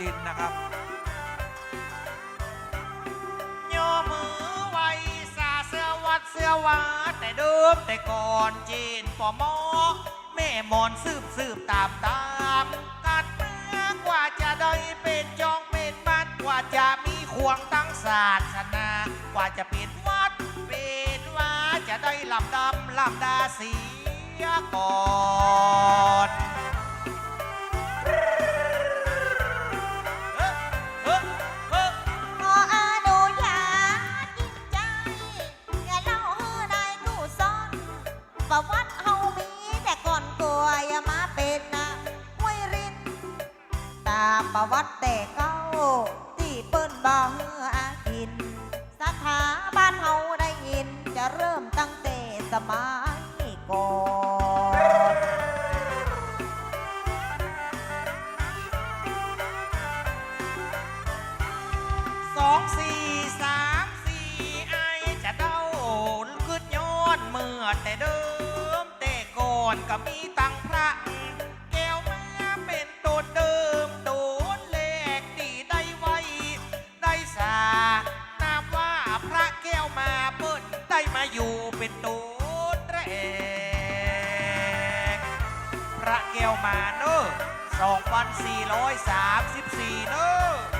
ลินนะครับโยมือไว้สาเสื้อวัดเสื้อวาแต่เดิมแต่ก่อนจีนปอมอแม่มอนสืบสืบตามตามกันเมื่อกว่าจะได้เป็นจองเป็นบ้านกว่าจะมีควงตั้งศาสนากว่าจะเป็นวัดเป็นว่าจะได้ลำดำลำดาเสียก่อนามประวัติแต่เก้า ที่เปิ้นบ่เฮืออากิน สถาบ้านเฮาได้ยินจะเริ่มตั้งแต่สมัยก่อน ระมาณเนอะ2434เนอะ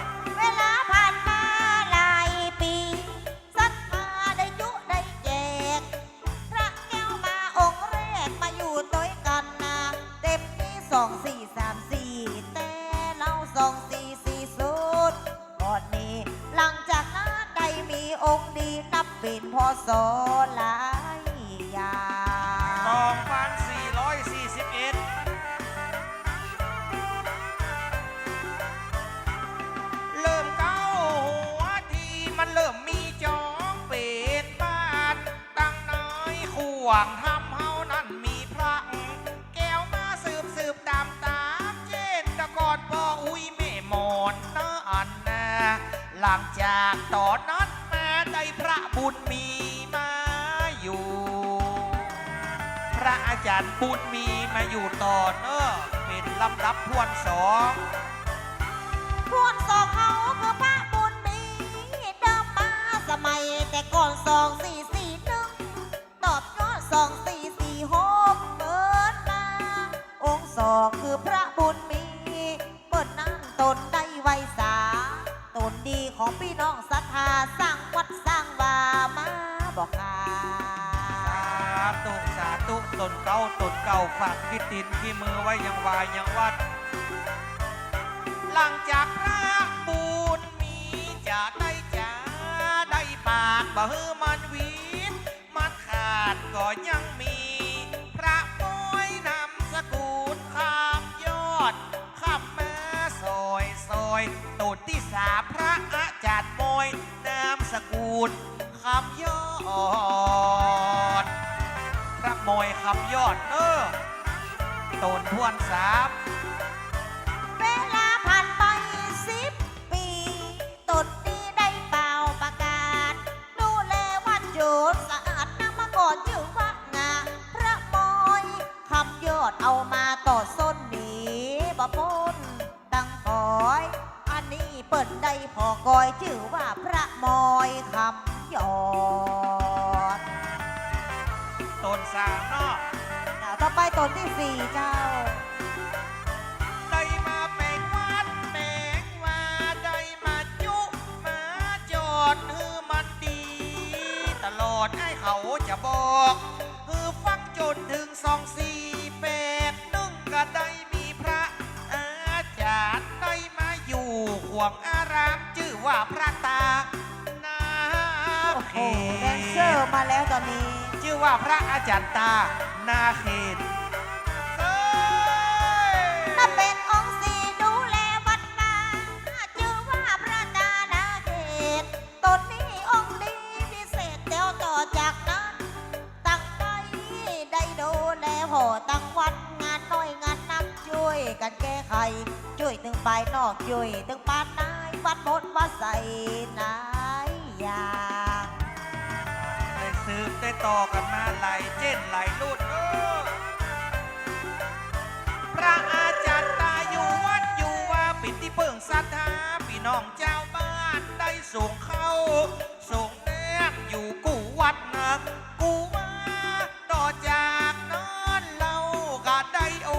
ระอาจารย์บุญมีมาอยู่ต่อเนอะเป็นลำดับพวนสองพวกสองเขาคือพระบุญมีเดิมมาสมัยแต่ก่อนสองสี่สี่หนึ่งตอบยอดสองสี่สี่หกเปิดมา องค์สองคือพระบุญมี เปิดนั่งตนได้ไวสา ตนดีของพี่น้องศรัทธาสร้างวัดสร้างวามาบอกกา ธุสาธุตนเก่าตนเก่าฝากพิดตินที่มือไว้ยังวายยังวัด หลังจากพระบุญมีจะได้จ้าได้ปากบ่ฮือมันวีนมันขาดก็ยังมี พระป้อยนำสกุลคำยอดคำมาซอยซอยตูดที่สาพระอาจารย์บอยนามสกุลคำยอด มยคำยอดเออตูนทวนสามเวลาผ่านไปสิบปีตนนี้ได้เป่าประกาศ ดูแลวัดโยดสะอาดนำมาก่อนชื่อว่างาพระมอยคำยอดเอามาต่อส้นหนีบ่พ้นตั้งคอย อันนี้เปิดได้พอกอยชื่อว่าามเนาะเจ้าต่อไปตนที่สี่เจ้า ได้มาเป็นวัดแมงว่าได้มาจุมาจอดฮือมันดี ตลอดให้เขาจะบอกฮือฟังจนถึงสองสี่แปดนึ่งก็ได้มีพระ อาจารย์ได้มาอยู่ขวงอารามชื่อว่าพระตา นาโอ้โหเขแดนเซอร์มาแล้วตอนนี้ ชื่อว่าพระอาจารย์ตา นาเขตเอ้ยถ้าเป็นองค์สีดูแลวัดนาชื่อว่าพระดานาเขตตนนี้องค์ดีพิเศษเดียวต่อจากนั้น ตั้งใจได้ดูแลพอตั้งวัดงานน้อยงานนักช่วยกันแก้ไขช่วยถึงฝ่ายนอกช่วยถึง ต่อกันมาหลายเจนหลายรุ่นเออพระอาจารย์ตาอยู่วัดอยู่ว่าปิติที่เปิ่งศรัทธาพี่น้องเจ้าบ้านได้ส่งเข้า ส่งแนบอยู่กูวัดนะกูว่าต่อจากนั้นเราก็ได้โอ้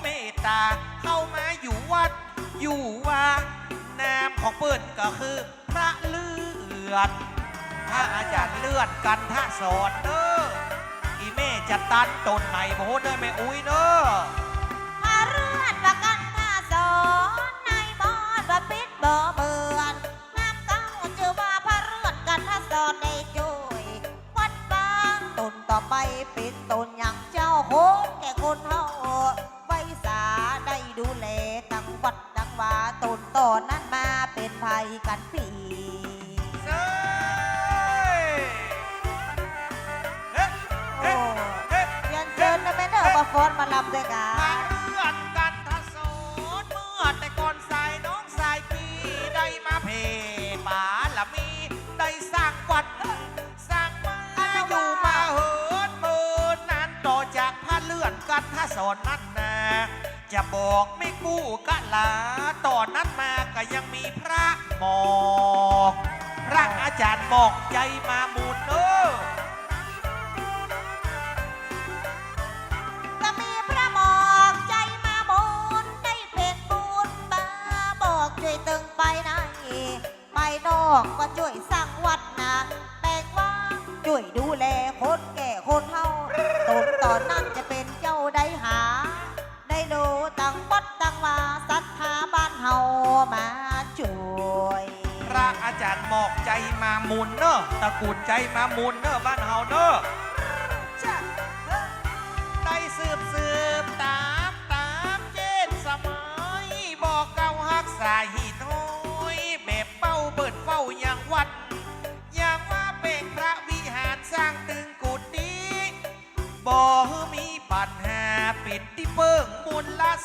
เมตตา เข้ามาอยู่วัด อยู่ว่านามของเปิ้นก็คือพระเลือด พระอาจารย์เลือดกันท่าสอนเด้ออีเม่จะตันตนไหนโอ้เด้อแม่อุ้ยเด้อพาเลือนว่ากันท่าสอนในบอนว่าปิดบ่เบือนน้ำเก้าชื่อว่าพระเลือนกันท่าสอนในจุยวัดบางตนต่อไปปิดตุนอย่ นมาลำด้วยกันเลื่อดกันทศนเมื่อแต่ก่อนสายน้องสายพี่ได้มาเพปาละมีได้สร้างวัดสร้างมาอยู่มาเหินเมินนานต่อจากพระเลื่อนกันทศนนั้นนะจะบอกไม่กู้กะลาต่อนนั้นมาก็ยังมีพระหมอกพระอาจารย์บอกใจมามู อกก็ช่วยสร้างวัดนะแปลงว่างช่วยดูแลคนแก่คนเฒ่าตนตอนนั้นจะเป็นเจ้าได้หา ได้ดูตั้งวัดตั้งวาศรัทธาบ้านเฮามาช่วย พระอาจารย์บอกใจมามูลเนอะตระกูลใจมามูลเนอะบ้านเฮา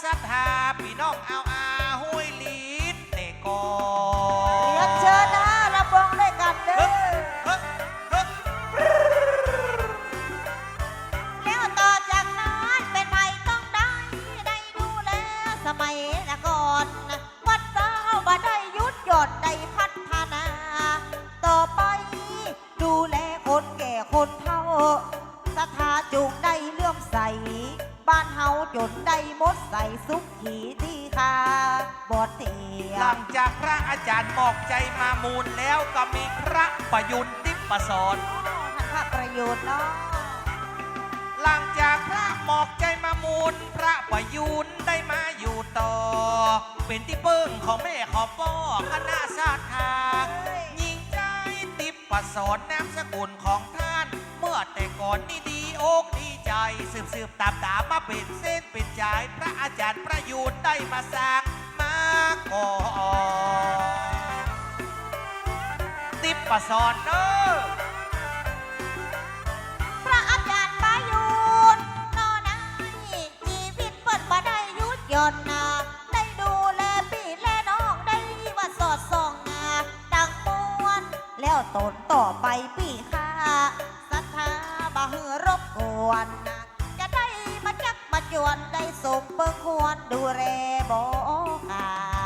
ศรัทธาพี่น้องเอาอาห้วยลี เปิ้งของแม่ขอป้อคณะชาติทายิงใจติปสอนนามสกุลของท่าน เมื่อแต่ก่อนนี่ดีอกดีใจ สืบสืบตามตามมาเป็นเส้นเป็นใจพระอาจารย์ประยุนได้มาสร้างมาก่อนติปสอนเนอะพระอาจารย์ประยุนนอนได้ชีวิตเปิดมาได้ยุดยอนนะ ตนต่อไปพี่ข้าศรัทธาบาเฮือรบกวนนะจะได้มาจักมาจวนได้สมเบิ่งควรดูแลบ่ขาด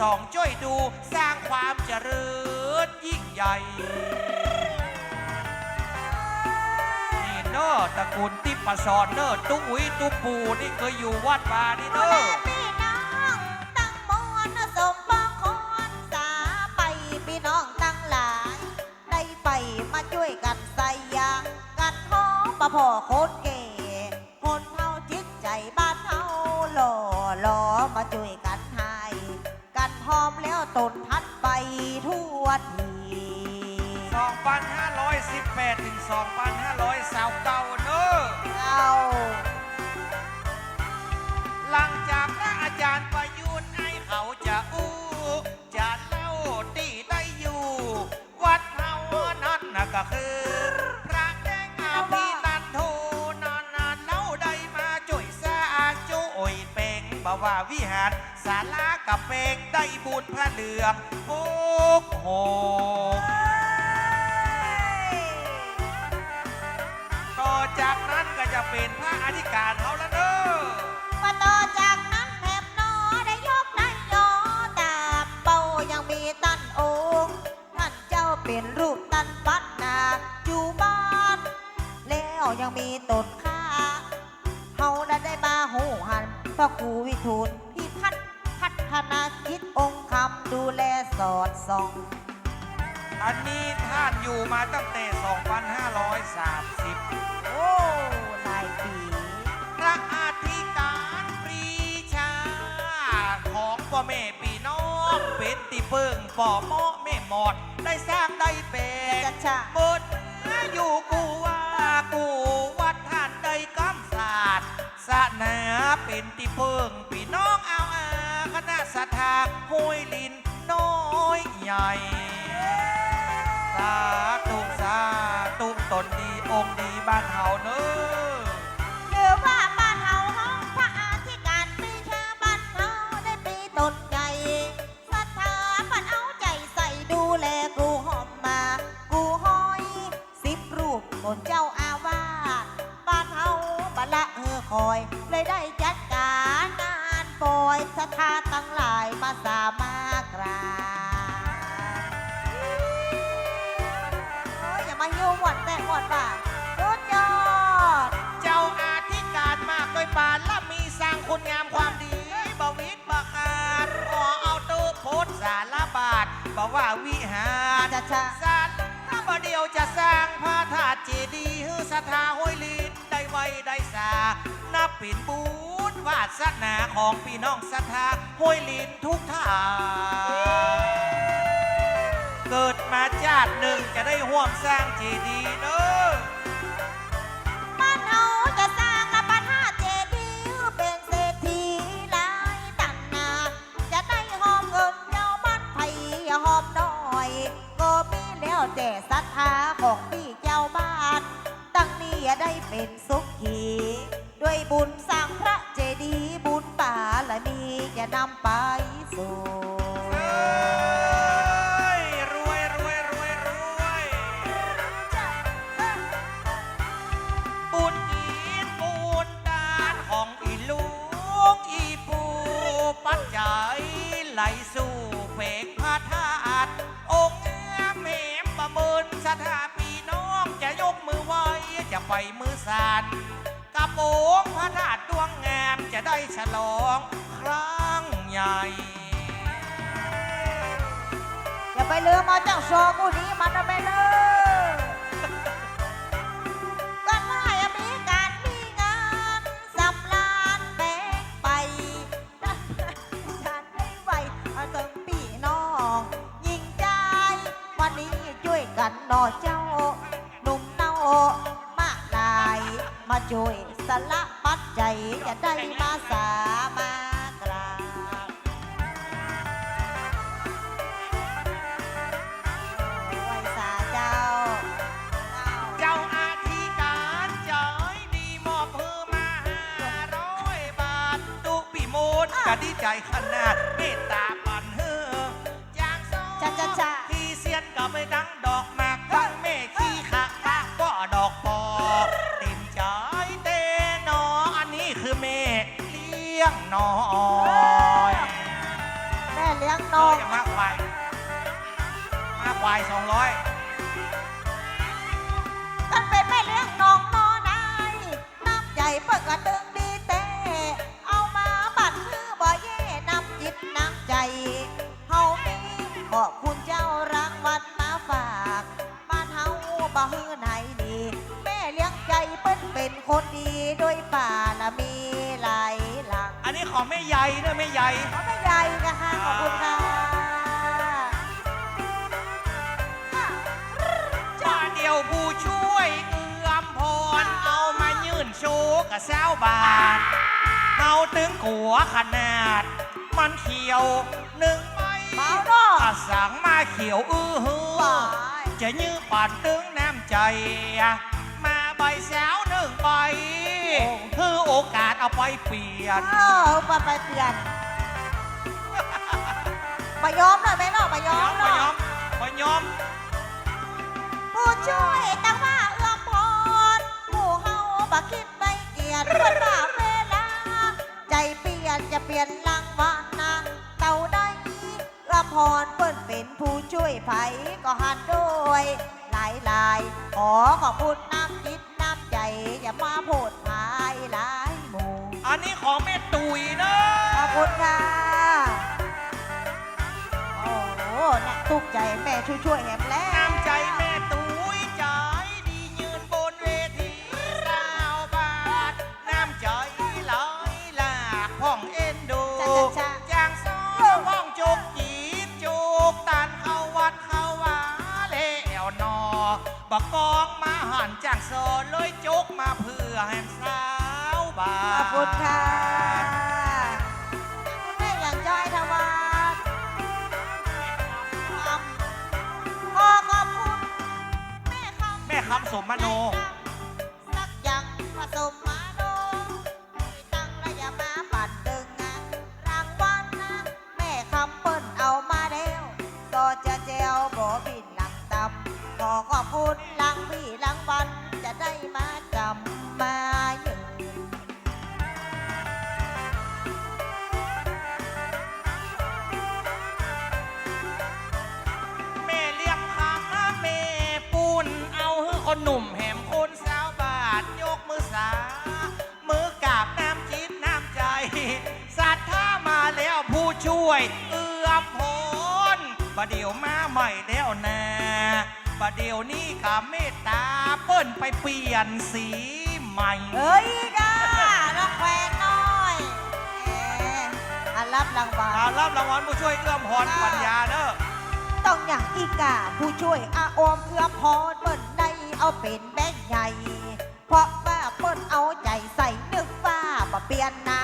สองช่วยดูสร้างความเจริญยิ่งใหญ่ นี่เนอตระกูลทิพสอนเนอตุ๊อุยตุ๊ปูนี่เคยอยู่วัดป่านี่เนอะพี่น้องตั้งมวลสมบังคอนสาไปพี่น้องตั้งหลายได้ไปมาช่วยกันใส่ยางกันท้องปะพ่อโคตรเก๋คนเท่าจิตใจบ้านเท่าหล่อหล่อมาช่วยกัน หอมแล้วตดพัดไปทั่วที2518 ถึง 2529เนอะเอาหลังจากพระอาจารย์ประยุทธ์ไอ้เขาจะอู้จะเล่าตีได้อยู่ วัดเฮานั้นน่ะก็คือ พระแดงอาพีตันโทนานานเล่าได้มาจยสาจยเป่งบ่ว่าวิหาร ศาลากับเปงได้บุญพระเหลืองโอ้โหต่อจากนั้นก็จะเป็นพระอธิการเขาแล้วเด้อมาต่อจากนั้นแถบนอได้ยกได้ยอดาบเป่ายังมีตันโองท่านเจ้าเป็นรูปตันปัดนาอยู่บ้าน แล้วยังมีตนข้าเฮาได้ได้มาหูหันพระครูวิทูล องค์คำดูแลสอดส่อง อันนี้ท่านอยู่มาตั้งแต่ 2530 โอ้หลายปี พระอธิการปรีชา ของพ่อแม่พี่น้องเป็นติเปิงป่อหม้อแม่หมอด ได้สร้างได้เป็นจะชะหมดอยู่กูว่ากูวัดท่านได้กำศาสตร์ศาสนาเป็นติเปิงพี่น้องเอาอาคณะ สะทาห้วยลินน้อยใหญ่ สาธุสาธุตนดีองค์ดีบ้านเฮาเนอ อยศรัทธาตั้งหลายมาสามากราโอ้ยอย่ามายุ่งหวัดแต่หวัดบ้านสุดยอดเจ้าอาธิการมากโดวยปานและมีสร้างคุณงามความดีบวิตบาขาดขอเอาตู้โพสสารบาทบอกว่าวิหารจะชะสารถ้าบ่เดียวจะสร้างพระธาตุเจดีย์ฮือสถาห้วยลิน ได้ไว้ได้สา นับเป็นบุญวาสนาของพี่น้องศรัทธาห้วยลินทุกท่านเกิดมาชาติหนึ่งจะได้ห่วมสร้างเจดีเด้อบ้านเฮาจะสร้างละปัญหาเจดีย์เป็นเศรษฐีหลายตั้งนา จะได้หอมเงินเยาบ้านไทยหอมน้อย ก็มีแล้วแต่ศรัทธาของพี่เจ้าบ้าน ตั้งนี้อย่าได้เป็น บุญสร้างพระเจดีย์บุญป่าละมีจะนำไปสู่เอ้ยรวยรวยรวยรวยบุญอีนบุญดานของอีลุงอีปูปัจจัยไหลสู่เพกพระธาตุองค์งามเหมประเมินสถาพี่น้องจะยกมือไหวจะไปมือสาน โปรงพระธาตุดวงงามจะได้ฉลองครั้งใหญ่ อย่าไปลืมมาจังโชกูดีมันนะไปเลยก็ไม่มีการมีงานสำลานแบ่งไปฉันได้ไหวเอาเติมปีน้อง ยิงใจ วันนี้ช่วยกันหนอเจ้า หนุ่มเน่า มากลายมาช่วย สละปัดใจยจะได้มาสามากราไหวสาเจ้า เจ้าอาธิการจอยดีมอบเพื่อมาห้าร้อยบาท ตุปีโมดกะดีใจขนาด สองร้อยกันเป็นแม่เลี้ยงน้องนอนายน้ำใจเปิดกระดึงดีเตเอามาบัดคือบ่เย่น้ำจิตน้ำใจเฮามีขอบคุณเจ้ารางวัลมาฝากบ้านเฮาบ่ฮือไหนดีแม่เลี้ยงใจเปิ้นเป็นคนดีด้วยป่าละมีหลายหลังอันนี้ของแม่ใหญ่เนอะแม่ใหญ่ขาไม่ใหญ่นะคะขอบคุณค่ะ ชว์กับสาวบาทเอาถึงขัวขนาด มันเขียวหนึ่งใบเมาเนาะอาสังมาเขียวอื้อหือหวายจะยื้อป่านตึงน้ำใจ มาใบสาวหนึ่งใบคือโอกาสเอาไปเปลี่ยน เออมาไปเปลี่ยนมายอมหน่อยไหมเนาะมายอมไปเนาะยอม เปลี่ยนรางวัลนะเต่าได้เอื้อมพรเปิ้นเป็นผู้ช่วยไผก็หันด้วย หลายหลายๆขอขอบคุณน้ำจิตน้ำใจ อย่ามาโพดพายหลายหมู่อันนี้ของแม่ตุยเนอะขอบคุณค่ะ โอ้โหน่าตุกใจแม่ช่วยช่วยๆแหมแล้ว บักกองมาหันจางโซเลยจุกมาเพื่อให้สาวบาขอบคุณค่ะคุณแม่อย่างจ้อยทวัฒน์ขอขอบคุณแม่คำแม่คำสมมโน คุณหลังพี่หลังวันจะได้มาจำมายืนแม่เลี้ยงข้างแม่ปูนเอาให้คนหนุ่มแหมคนสาวบาทยกมือสา มือกราบน้ำจิตน้ำใจศรัทธามาแล้วผู้ช่วย เอื้อมพลประเดี๋ยวมาใหม่แล้วนะ ประเดี๋ยวนี้ข้าเมตตาเปิ้นไปเปลี่ยนสีใหม่ เฮ้ยก้าน้องแควงน้อยแหมอันรับรางวัล เอารับรางวัลผู้ช่วยเอื้อมพรปัญญาเนอะต้องอย่างอีกาผู้ช่วยอาโอมเอื้อมพรเปิ้นได้เอาเป็นแบงค์ใหญ่ เพราะว่าเปิ้นเอาใจใส่นึกว่าบ่เปลี่ยนหนา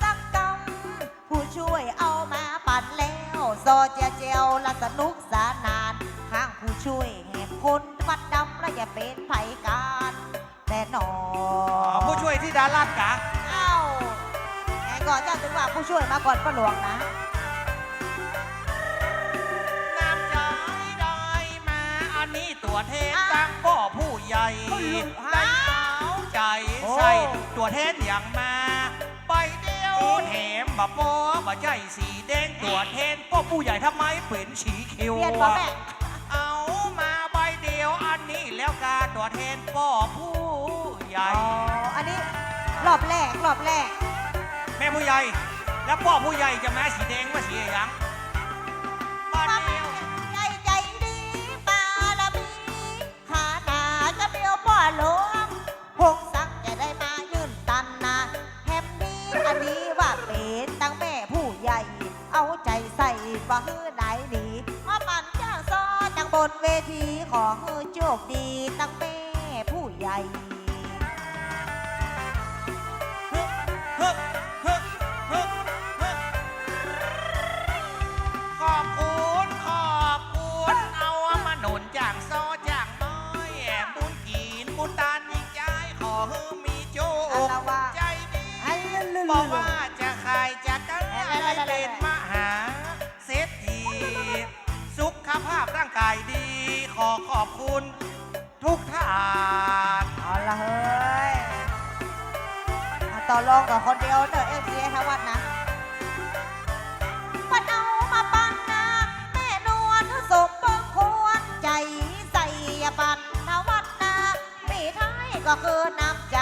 สักกำผู้ช่วยเอามาปั่นแล้ว ซอเจียเจียวและสนุกสนานข้างผู้ช่วย แห่งคนวัดดำและอย่าเป็นไผการแต่หนอผู้ช่วยที่ดาราดกะเอ้าไงก่อนเจ้าถึงว่าผู้ช่วยมาก่อนป้าหลวงนะ น้ำใจได้มาอันนี้ตัวเทศตั้งพ่อผู้ใหญ่ฮะได้สาวใจโอ้ใส่ตัวเทศอย่างมา ไปเดียวแถมบะปอบ่ใจสีแดงตัวเทศพ่อผู้ใหญ่ทำไมเป็นสีเขียวเปลี่ยนป่ะแม่ ตัวเทศพ่อผู้ใหญ่ อ๋อ อันนี้รอบแรกรอบแรก แม่ผู้ใหญ่ แล้วพ่อผู้ใหญ่จะมาสีแดงว่าสีอะไรยังบ้านเดียวใจใจดีปาละมีขาหนาจะเบี้ยวป่อหลวงพงสักจะได้มายืนตันนะแฮมนี้อันนี้ว่าเป็นตั้งแม่ผู้ใหญ่ เอาใจใส่ว่าฮือไหนหนี บนเวทีขอฮือโชคดีตั้งแม่ผู้ใหญ่ฮึบฮึบฮึบฮึบฮึบขอบคุณขอบคุณเอามาหนุนจากซอจากน้อยแอบบุญกินบุญตานยิ่งใจขอให้มีโชอัลคละว่าใจดีอัลละละบอกว่า ขอขอบคุณทุกท่านเอาละเฮ้ยอะต่อรองกับคนเดียวเนอะเอฟซีทั้งวันนะมันเอามาปันนะแม่นวลสมเบิ่งควรใจใส่ปันนวัดนะปีท้ายก็คือน้ำใจ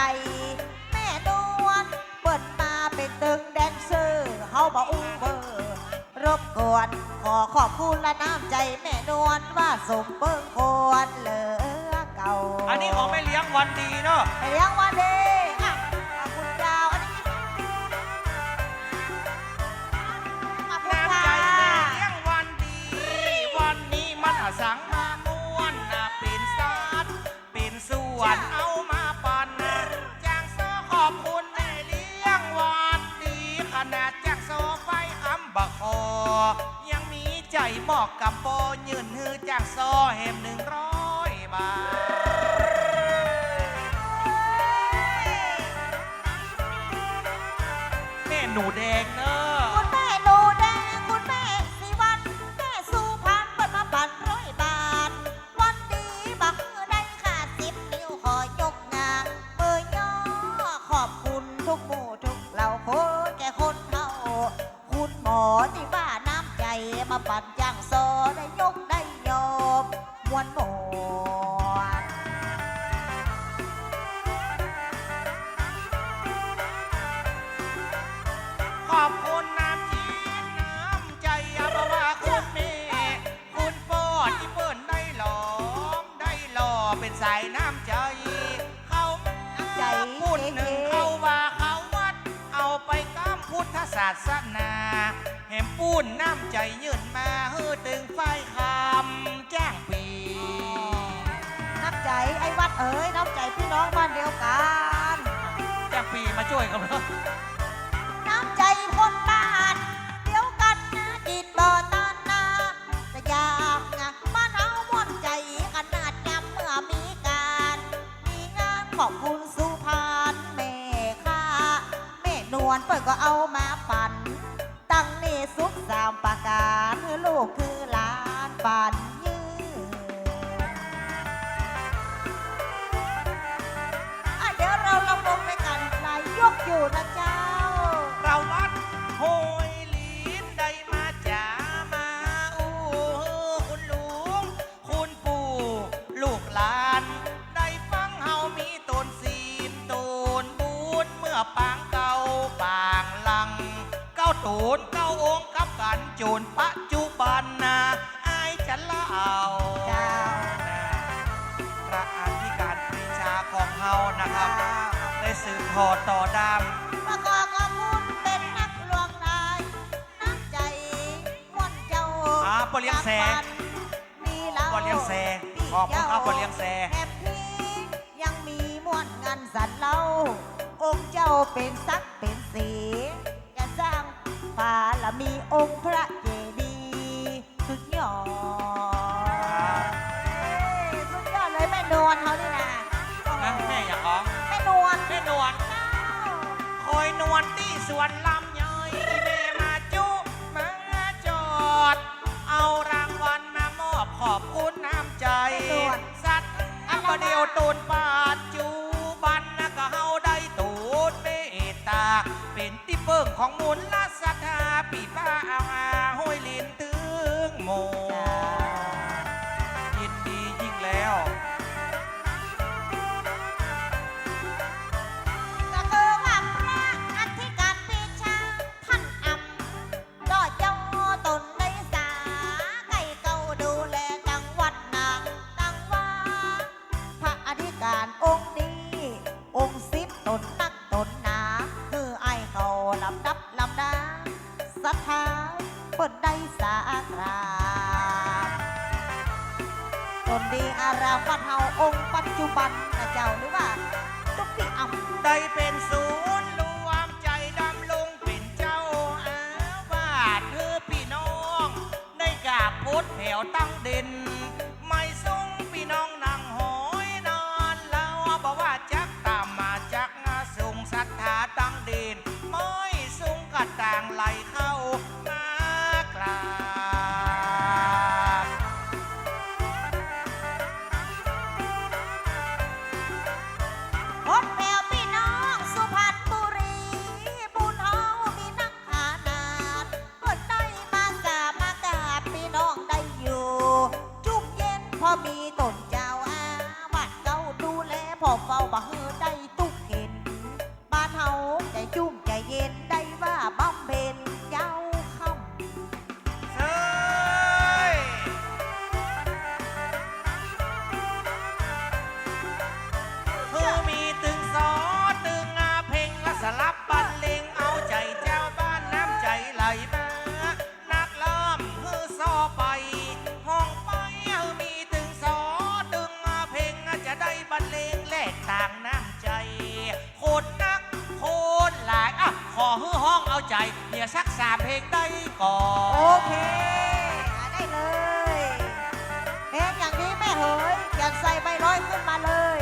แม่นวลเปิดมาเป็นตึงแดนเซอร์เฮาบ่อู้เบอร์รบกวน ขอขอบคุณและน้ำใจแม่นวลว่าสมเบิ่งควรเหลือเก่าอันนี้ของแม่เลี้ยงวันดีเนาะไปเลี้ยงวันดีอะขอบคุณดาวอันนี้ขอบคุณน้ำค่ะใจแม่เลี้ยงวันดี วันนี้มันอสัง ยืนหือจากซอเห็มหนึ่งร้อยบาท แม่หนูแด ศาสนาแหมปูนน้ำใจยืนมาเฮือตึงไฟคำแจ้งปีน้ำใจไอ้วัดเอ๋ยน้ำใจพี่น้องบ้านเดียวกันแจ้งปีมาช่วยกันเลยน้ำใจคนบ้านเดียวกันนะจิตบ่ตานนาแต่อยากนะบ้านเอามวนใจขนาดยำเมื่อมีการ มีงานขอบคุณ แม่นเปิดก็เอามาปั่น ตั้งนี่สุขสามประการคือลูกคือหลานปั่นยืนอะเดี๋ยวเราลำวงไปกันลายยกอยู่นะจ๊ะ ได้สืบทอดต่อดามประกอบกับคุณเป็นนักหลวงนายน้ำใจม่วนเจ้าอ่าปอเลี้ยงแซมีเราปอเลี้ยงแซขอบคุณครับปอเลี้ยงแซแฮปปี้ยังมีม่วนงานสันเล่าองค์เจ้าเป็นสักเป็นสีจะสร้างผาละมีองค์พระเจ นวลที่สวนลำย่อยแม่มาจุมาจอด เอารางวัลมามอบขอบคุณน้ำใจ สัตว์อัปเดียวตูนปัจจุบันนะก็เฮาได้ตูนเมตตา เป็นที่เปิงของมูลลศรัทธาปีป้าเอาอาห้อยลินถึงโม ใจเดี๋ยสักสามเพลงได้ก่อน โอเคได้เลยเพลงอย่างนี้แม่เหยอยากใส่ใบร้อยขึ้นมาเลย